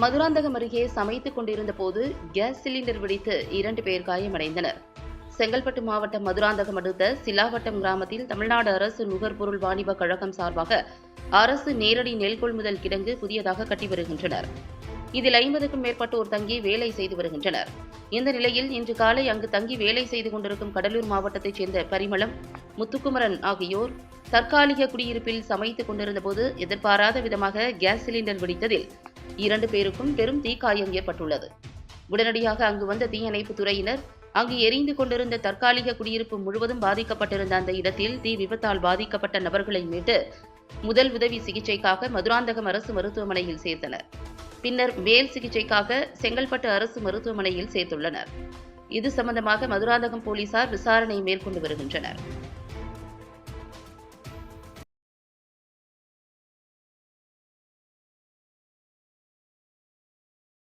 மதுராந்தகம் அருகே சமைத்துக் கொண்டிருந்த போது கேஸ் சிலிண்டர் வெடித்து இரண்டு பேர் காயமடைந்தனர். செங்கல்பட்டு மாவட்டம் மதுராந்தகம் அடுத்த சிலாவட்டம் கிராமத்தில் தமிழ்நாடு அரசு நுகர்பொருள் வாணிப கழகம் சார்பாக அரசு நேரடி நெல் கொள்முதல் கிடங்கு புதியதாக கட்டி வருகின்றனர். இதில் ஐம்பதுக்கும் மேற்பட்டோர் தங்கி வேலை செய்து வருகின்றனர். இந்த நிலையில் இன்று காலை அங்கு தங்கி வேலை செய்து கொண்டிருக்கும் கடலூர் மாவட்டத்தைச் சேர்ந்த பரிமளம் முத்துக்குமரன் ஆகியோர் தற்காலிக குடியிருப்பில் சமைத்துக் கொண்டிருந்தபோது எதிர்பாராத விதமாக கேஸ் சிலிண்டர் வெடித்ததில் இரண்டு பேருக்கும் பெரும் தீக்காயம் ஏற்பட்டுள்ளது. உடனடியாக அங்கு வந்த தீயணைப்புத் துறையினர் அங்கு எரிந்து கொண்டிருந்த தற்காலிக குடியிருப்பு முழுவதும் பாதிக்கப்பட்டிருந்த அந்த இடத்தில் தீ விபத்தால் பாதிக்கப்பட்ட நபர்களை மீட்டு முதல் உதவி சிகிச்சைக்காக மதுராந்தகம் அரசு மருத்துவமனையில் சேர்த்தனர். பின்னர் மேல் சிகிச்சைக்காக செங்கல்பட்டு அரசு மருத்துவமனையில் சேர்த்துள்ளனர். இது சம்பந்தமாக மதுராந்தகம் போலீசார் விசாரணை மேற்கொண்டு வருகின்றனர்.